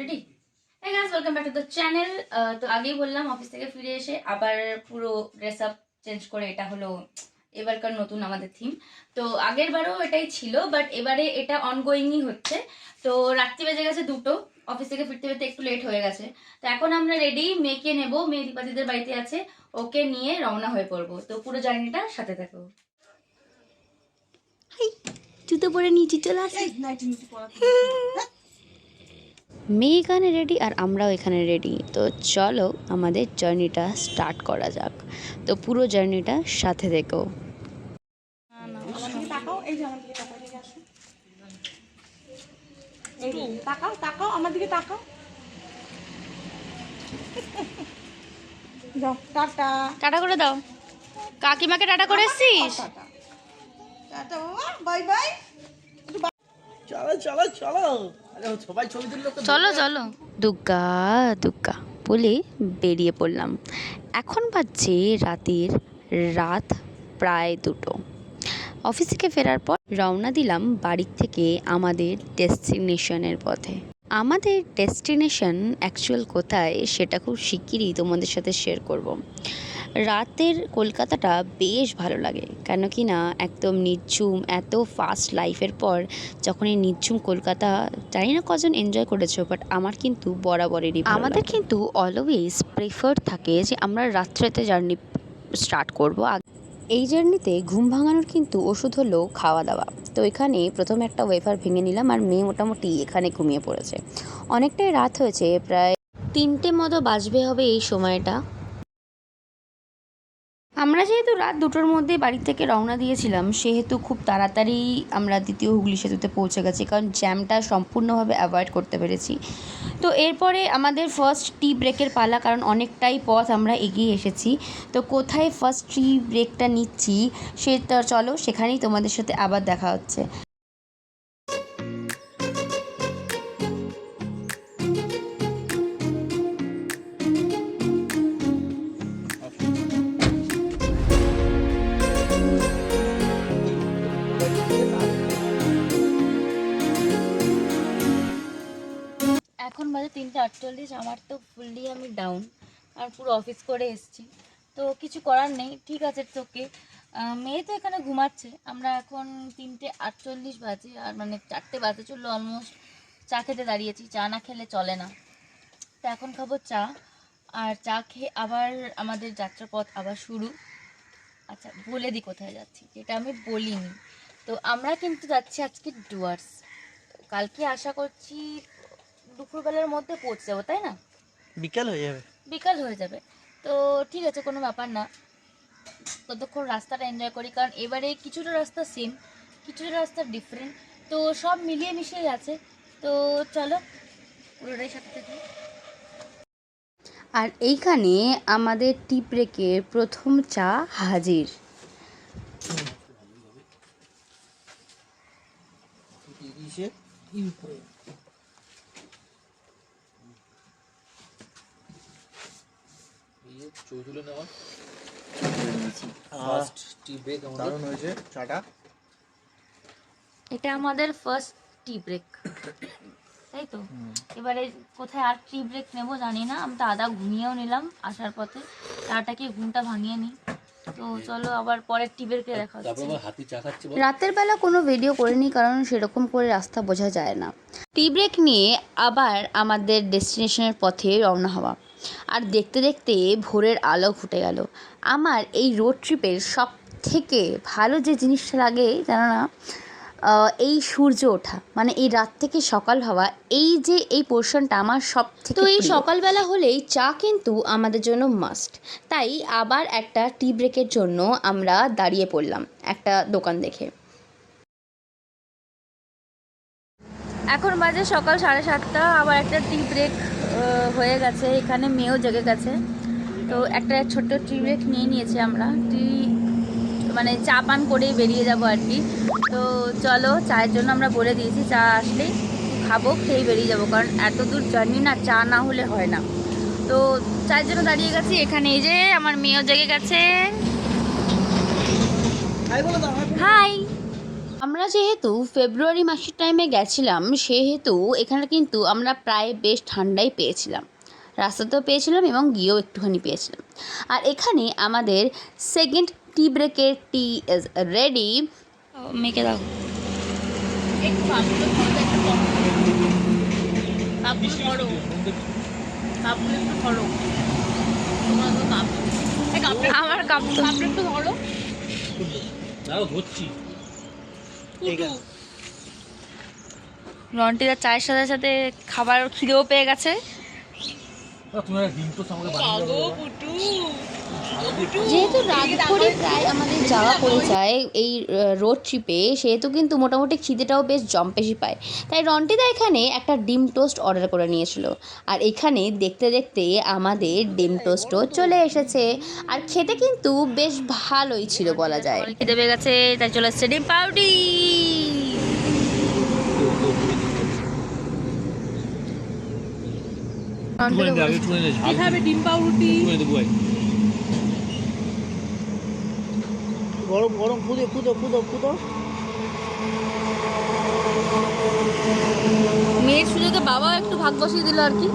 Ready হ্যাঁ guys welcome back to the channel তো আগেই বললাম অফিস থেকে ফিরে এসে আবার পুরো ড্রেস আপ চেঞ্জ করে এটা হলো এবারকার নতুন আমাদের থিম তো আগের বারও এটাই ছিল বাট এবারে এটা অনগোয়িংই হচ্ছে। তো রাত্রি বেজে গেছে দুটো অফিস থেকে ফিরতে ফিরতে একটু লেট হয়ে গেছে। তো এখন আমরা রেডি মেয়েকে নেব মেয়ে দীপাদিদের বাড়িতে আছে ওকে নিয়ে রওনা হয়ে পড়ব। তো পুরো জার্নিটা সাথে থাকো জুতো পরে নিচে চলে আসি। মেয়ে এখানে রেডি আর আমরাও এখানে রেডি তো চলো আমাদের জার্নিটা স্টার্ট করা যাক। তো পুরো জার্নিটা সাথে তাকাও তাকাও আমার দিকে তাকাও টাটা টাটা করে দাও। কাকিমাকে টাটা করে এসছিস? Tata tata bye bye. চলো চলো চলো। চলো চলো। দুগ্গা দুগ্গা বলে বেরিয়ে পড়লাম। এখন বাজছে রাতের রাত প্রায় দুটো। অফিস থেকে ফেরার পর রওনা দিলাম বাড়ির থেকে আমাদের ডেস্টিনেশনের পথে। আমাদের ডেস্টিনেশন অ্যাকচুয়াল কোথায় সেটা খুব শিগগিরই তোমাদের সাথে শেয়ার করব। রাতের কলকাতাটা বেশ ভালো লাগে। কেন কি না একদম নিঝুম এত ফাস্ট লাইফের পর যখন এই নিঝুম কলকাতা জানি না কজন এনজয় করেছ বাট আমার কিন্তু বরাবরেরই আমাদের কিন্তু অলওয়েজ প্রেফার থাকে যে আমরা রাত্রেতে জার্নি স্টার্ট করব। এই জার্নিতে ঘুম ভাঙানোর কিন্তু ওষুধ হলো খাওয়া দাওয়া তো এখানে প্রথমে একটা ওয়েফার ভেঙে নিলাম আর মেয়ে মোটামুটি এখানে ঘুমিয়ে পড়েছে। অনেকটাই রাত হয়েছে প্রায় তিনটে মতো বাজবে হবে এই সময়টা। আমরা যেহেতু রাত দুটোর মধ্যে বাড়ি থেকে রওনা দিয়েছিলাম, সেহেতু খুব তাড়াতাড়ি আমরা দ্বিতীয় হুগলি সেতুতে পৌঁছে গেছি, কারণ জ্যামটা সম্পূর্ণভাবে অ্যাভয়েড করতে পেরেছি। তো এরপরে আমাদের ফার্স্ট টি ব্রেকের পালা, কারণ অনেকটাই পথ আমরা এগিয়ে এসেছি। তো কোথায় ফার্স্ট টি ব্রেকটা নিচ্ছি, সে চলো সেখানেই তোমাদের সাথে আবার দেখা হচ্ছে। আটচল্লিশ, আমার তো ফুললি আমি ডাউন আর পুরো অফিস করে এসেছি। তো কিছু করার নেই, ঠিক আছে তোকে মেয়ে তো এখানে ঘুমাচ্ছে, আমরা এখন তিনটে আটচল্লিশ বাজে, আর মানে চারটে বাজে চলল অলমোস্ট চা খেতে দাঁড়িয়েছি, চা না খেলে চলে না। তো এখন খাব চা, আর চা খেয়ে আবার আমাদের যাত্রাপথ আবার শুরু। আচ্ছা বলে দিই কোথায় যাচ্ছি, যেটা আমি বলিনি। তো আমরা কিন্তু যাচ্ছি আজকে ডুয়ার্স। কালকে আশা করছি দুপুরবেলার মধ্যে পৌঁছে যাব তাই না? বিকেল হয়ে যাবে। বিকাল হয়ে যাবে। তো ঠিক আছে কোনো ব্যাপার না। ততক্ষণ রাস্তাটা এনজয় করি কারণ এবারে কিছুটা রাস্তা সেম কিছুটা রাস্তা ডিফারেন্ট তো সব মিলিয়ে মিশিয়ে আছে। তো চলো পুরোটাই সাথে থেকে। আর এইখানে আমাদের টি ব্রেকের প্রথম চা হাজির। তিরিশে চৌধুরী নেওয়া। ফার্স্ট টি ব্রেক আমাদের। দারুণ হয়েছে চাটা। এটা আমাদের ফার্স্ট টি ব্রেক তাই তো? এবারে কোথায় আর টি ব্রেক নেব জানি না। আমি তো আদা ঘুমিয়েও নিলাম আসার পথে। চাটাকে ঘুমটা ভাঙিয়ে নিই। তো চলো আবার পরের টি ব্রেকে দেখা রাতের বেলা কোনো ভিডিও করিনি কারণ সেরকম করে রাস্তা বোঝা যায় না। টি ব্রেক নিয়ে আবার আমাদের ডেস্টিনেশনের পথে রওনা হওয়া। আর দেখতে দেখতে ভোরের আলো ফুটে গেল। আমার এই রোড ট্রিপের সব থেকে ভালো যে জিনিসটা লাগে জানো না এই সূর্য ওঠা মানে এই রাত থেকে সকাল হওয়া এই যে এই পোর্শনটা আমার সব থেকে তো এই সকালবেলা হলেই চা কিন্তু আমাদের জন্য মাস্ট তাই আবার একটা টি ব্রেকের জন্য আমরা দাঁড়িয়ে পড়লাম একটা দোকান দেখে। এখন বাজে সকাল সাড়ে সাতটা আবার একটা টি ব্রেক হয়ে গেছে এখানে মেয়েও জেগে গেছে। তো একটা ছোট্ট টি ব্রেক নিয়ে নিয়েছি আমরা। টি মানে চা পান করেই বেরিয়ে যাব আর কি। তো চলো চায়ের জন্য আমরা বলে দিয়েছি চা আসলেই খাব খেয়ে বেরিয়ে যাব কারণ এত দূর জার্নি না চা না হলে হয় না। তো চায়ের জন্য দাঁড়িয়ে গেছি এখানে এই যে আমার মেয়েও জেগে গেছে। হাই আমরা যেহেতু ফেব্রুয়ারি মাসের টাইমে গেছিলাম সেহেতু এখানে কিন্তু আমরা প্রায় বেশ ঠান্ডাই পেয়েছিলাম। রাস্তাতেও পেয়েছিলাম এবং গিয়েও একটুখানি পেয়েছিলাম। আর এখানে আমাদের সেকেন্ড টি ব্রেকের টি ইজ রেডি মেখে দাও। আমার কাপ তো কাপটা একটু ধরো। ধরছি। রন্টিদার চায়ের সাথে সাথে খাবার খিদেও পেয়ে গেছে। তুমি ডিম তো আমাকে বানিয়ে দাও। পুটু। যেহেতু রাত করে প্রায় আমাদের যাওয়া পড়ে যায় এই রোড ট্রিপে সেহেতু কিন্তু মোটামুটি খিদেটাও বেশ জম্পেশি পায়। তাই রন্টিদা এখানে একটা ডিম টোস্ট অর্ডার করে নিয়েছিল। আর এখানে দেখতে দেখতে আমাদের ডিম টোস্টও চলে এসেছে। আর খেতে কিন্তু বেশ ভালোই ছিল বলা যায়। খেতে পেয়ে গেছে তাই চলে এসছে ডিম পাউডি ডিম পাউরুটি? গরম গরম ফুদে ফুদো ফুদো ফুদো মেয়ের সুযোগে বাবা একটু ভাগ বসিয়ে দিল আর কি।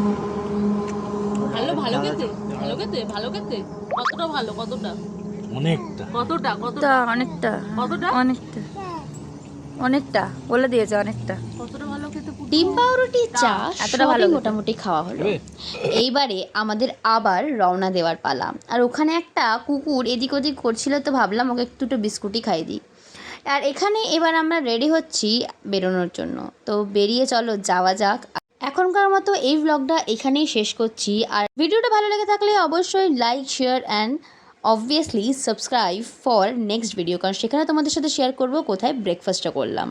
ভালো ভালো খেতে ভালো খেতে ভালো খেতে। কতটা ভালো কতটা? অনেকটা। কতটা কতটা? অনেকটা কতটা? অনেকটা অনেকটা বলে দিয়েছে অনেকটা। ডিম পাউরুটি চা এতটা ভালো মোটামুটি খাওয়া হলো। এইবারে আমাদের আবার রওনা দেওয়ার পালা। আর ওখানে একটা কুকুর এদিক ওদিক করছিল তো ভাবলাম ওকে একটু একটু বিস্কুটই খাই দিই। আর এখানে এবার আমরা রেডি হচ্ছি বেরোনোর জন্য। তো বেরিয়ে চলো যাওয়া যাক। এখনকার মতো এই ব্লগটা এখানেই শেষ করছি। আর ভিডিওটা ভালো লেগে থাকলে অবশ্যই like share and obviously subscribe for next video কারণ সেখানে তোমাদের সাথে শেয়ার করব কোথায় ব্রেকফাস্টটা করলাম।